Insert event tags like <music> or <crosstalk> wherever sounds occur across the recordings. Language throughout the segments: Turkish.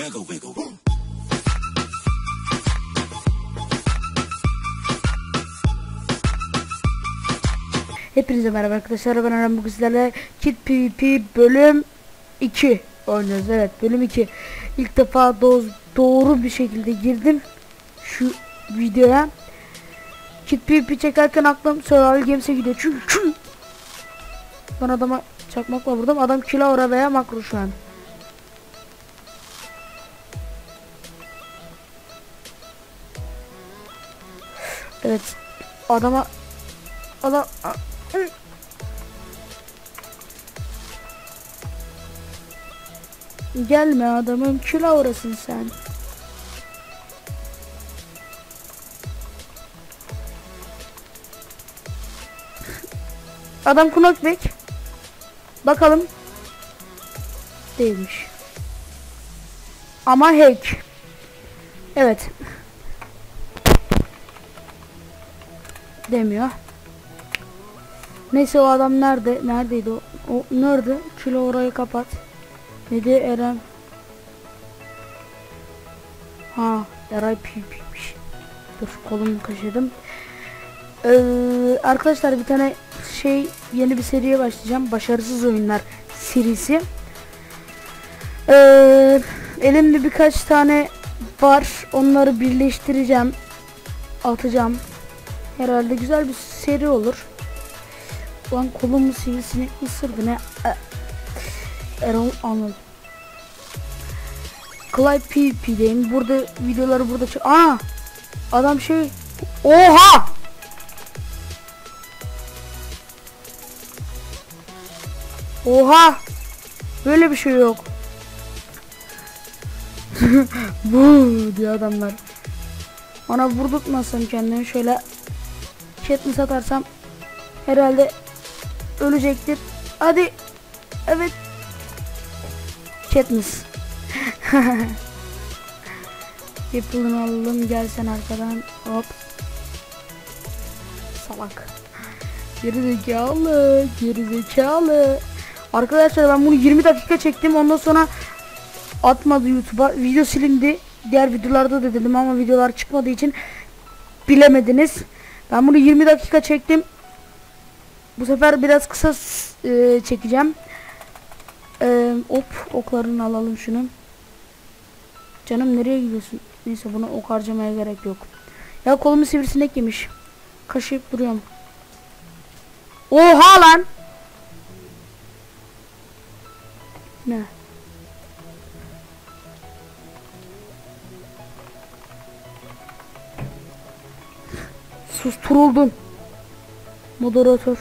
wiggle, wiggle. Hepinize merhaba arkadaşlar. Ben Aram bugün sizlerle Kit PvP bölüm 2 oynuyoruz. Evet bölüm 2 İlk defa do doğru bir şekilde girdim şu videoya. Kit PvP çekerken aklım Survival Games'e gidiyor. Çünkü <laughs> ben adama çakmakla vurdum adam kilo veya makro şu an Evet adama adam Gelme adamım kilo orasın sen. Adam knockback. Bakalım. Değilmiş. Ama hack. Evet. Demiyor. Neyse o adam nerede? Neredeydi o? O nerede? Kilo orayı kapat. Ne de Eren? Ha, Eray PvP'miş. Dur kolumu kaşıdım. Ee, arkadaşlar bir tane şey yeni bir seriye başlayacağım. Başarısız oyunlar serisi. Ee, elimde birkaç tane var. Onları birleştireceğim. Atacağım. Herhalde güzel bir seri olur. Lan kolumu sivrisinek ısırdı ne? E, Erol anladım. Clay PvP'deyim. Burada videoları burada çık. Aa! Adam şey Oha! Oha! Böyle bir şey yok. <laughs> Bu diyor adamlar. Bana vurdurtmasam kendimi şöyle Katniss satarsam herhalde ölecektir. Hadi. Evet. Katniss. <laughs> Yapılını alalım gelsen arkadan hop. Salak. Geri zekalı, geri zekalı. Arkadaşlar ben bunu 20 dakika çektim. Ondan sonra atmadı YouTube'a. Video silindi. Diğer videolarda da dedim ama videolar çıkmadığı için bilemediniz. Ben bunu 20 dakika çektim. Bu sefer biraz kısa e, çekeceğim. E, hop oklarını alalım şunu. Canım nereye gidiyorsun? Neyse buna ok harcamaya gerek yok. Ya kolumu sivrisinek yemiş. Kaşıyıp duruyorum. Oha lan. Ne? Susturuldun. Moderatör.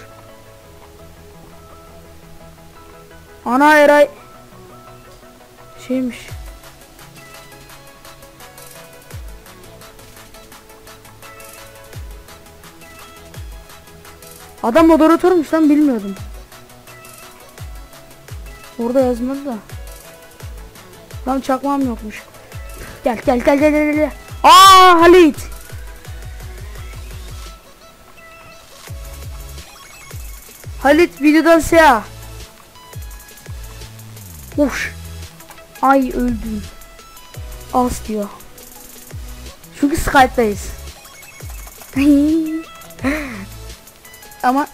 Ana Eray. Şeymiş. Adam moderatörmüş lan bilmiyordum. Orada yazmadı da. Tam çakmam yokmuş. Gel gel gel gel gel gel. Aa Halit. Halit videodan siyah. Uş. Ay öldüm. Az diyor. Çünkü Skype'dayız. <laughs> Ama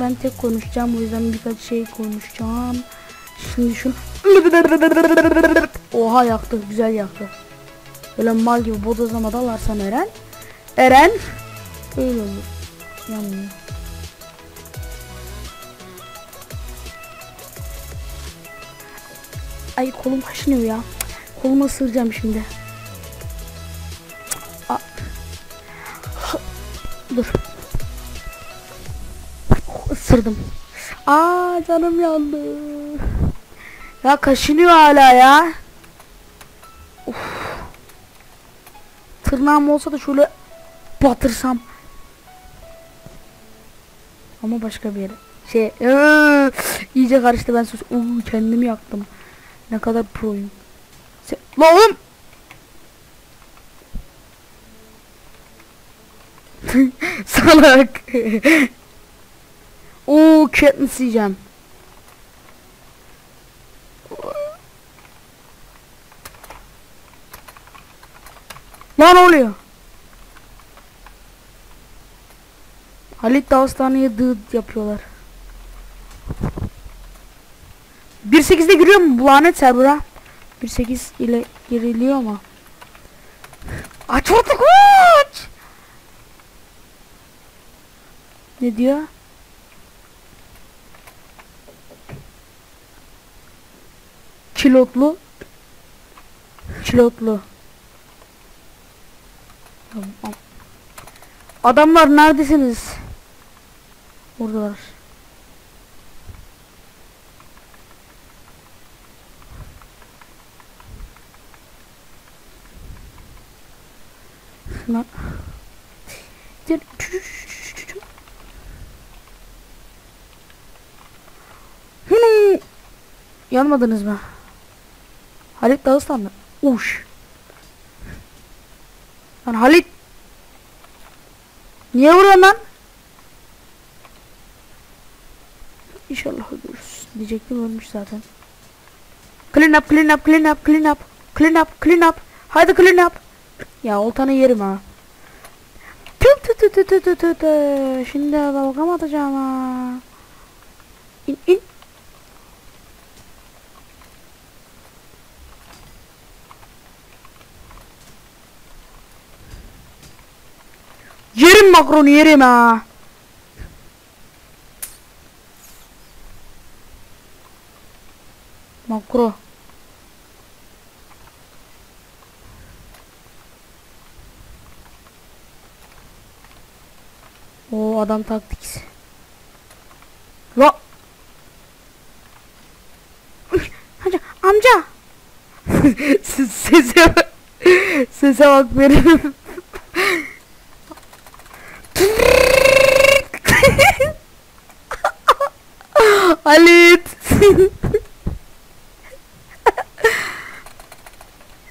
ben tek konuşacağım o yüzden birkaç şey konuşacağım. Şimdi şunu Oha yaktı güzel yaktı. Böyle mal gibi bodozlama dalarsan Eren Eren Öyle olur Yanmıyor Ay kolum kaşınıyor ya Kolumu ısıracağım şimdi. Dur ısırdım. Aa canım yandı. Ya kaşınıyor hala ya. Uf. Tırnağım olsa da şöyle batırsam. Ama başka bir yere. Şey, ee, <laughs> iyice karıştı ben sus. Uuu kendimi yaktım. Ne kadar proyum. Se oğlum. <laughs> Salak. <laughs> Oo Katniss yiyeceğim. Lan oluyor. Halit Dağıstanı'ya dıt yapıyorlar. 1.8'de giriyor mu bu lanet server'a? 1.8 ile giriliyor ama. <laughs> Aç artık aç! Ne diyor? Kilotlu. Kilotlu. Tamam. Adamlar neredesiniz? Oradalar. Hını. Yanmadınız mı? Halit Dağıstan mı? Uş. Lan Halit. Niye vuruyorsun lan? İnşallah ölürüz. Diyecektim ölmüş zaten. Clean up, clean up, clean up, clean up. Clean up, clean up. Haydi clean up. Ya oltanı yerim ha. Tü tü tü tü tü tü tü tü. Şimdi dalgam atacağım ha. İn in. Yerim makronu yerim ha. Makro. O adam taktik. La. Amca, amca. <laughs> Sese bak. Sese bak benim. Halit.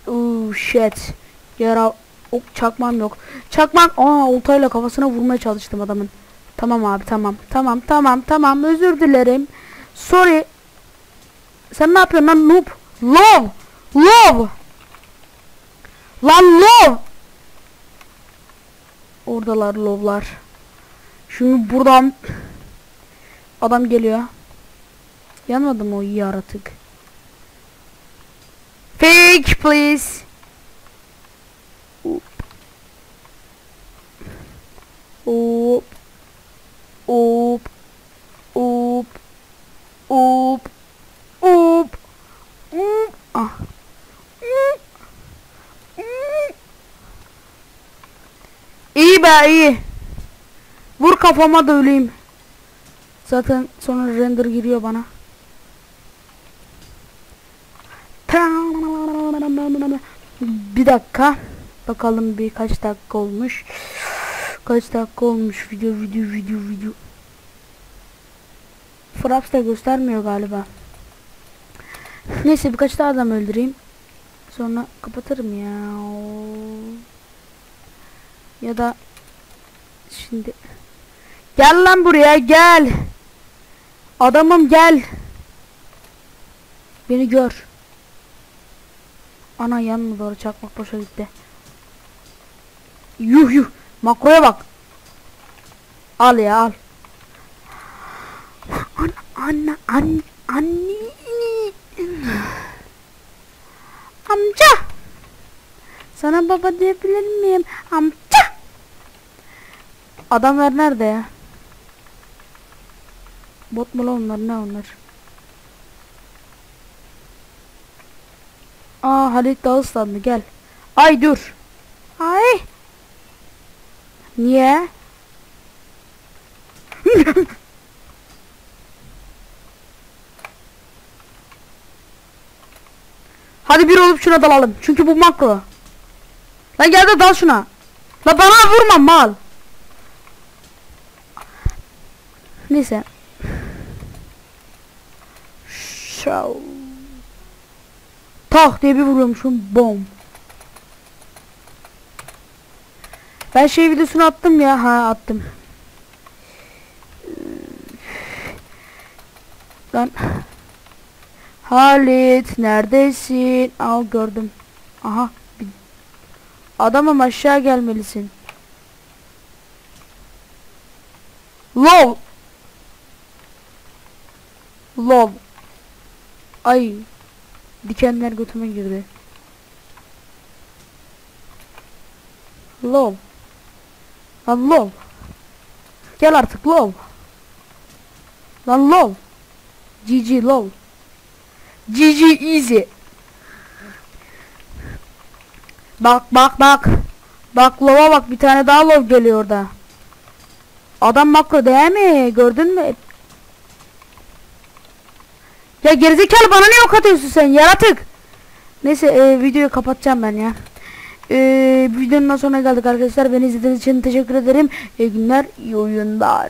Oh shit. Yara ok çakmam yok. Çakmam. Aa oltayla kafasına vurmaya çalıştım adamın. Tamam abi tamam. Tamam tamam tamam özür dilerim. Sorry. Sen ne yapıyorsun lan noob? Love. Love. Lan love. Oradalar lovlar. Şimdi buradan adam geliyor. Yanmadı mı o yaratık? Fake please. Ah. İyi be iyi. Vur kafama da öleyim. Zaten sonra render giriyor bana. Bir dakika. Bakalım bir kaç dakika olmuş. Kaç dakika olmuş video video video video. Fraps da göstermiyor galiba. Neyse birkaç daha adam öldüreyim. Sonra kapatırım ya. Ya da şimdi gel lan buraya gel. Adamım gel. Beni gör. Ana yan mı doğru çakmak boşa gitti. Yuh yuh. Makroya bak. Al ya al. Ana ana an anne. Amca. Sana baba diyebilir miyim? Amca. Adamlar nerede ya? Bot mu onlar ne onlar? Aa Halit Dağıstanlı gel. Ay dur. Ay. Niye? Hadi bir olup şuna dalalım. Çünkü bu makro. Lan gel de dal şuna. La bana vurma mal. Neyse. Show. Tak diye bir vuruyormuşum. Bom. Ben şey videosunu attım ya. Ha attım. Lan. Halit neredesin? Al gördüm. Aha. Adamım aşağı gelmelisin. Lol. Lol. Ay. Dikenler götüme girdi. Lol. Lan lol. Gel artık lol. Lan lol. GG lol. GG easy. Bak bak bak. Bak lova bak bir tane daha lov geliyor orada. Adam makro değil mi? Gördün mü? Ya gerizekalı bana niye ok atıyorsun sen yaratık? Neyse e, videoyu kapatacağım ben ya. E, videonun sonuna geldik arkadaşlar. Beni izlediğiniz için teşekkür ederim. İyi günler, iyi oyunlar.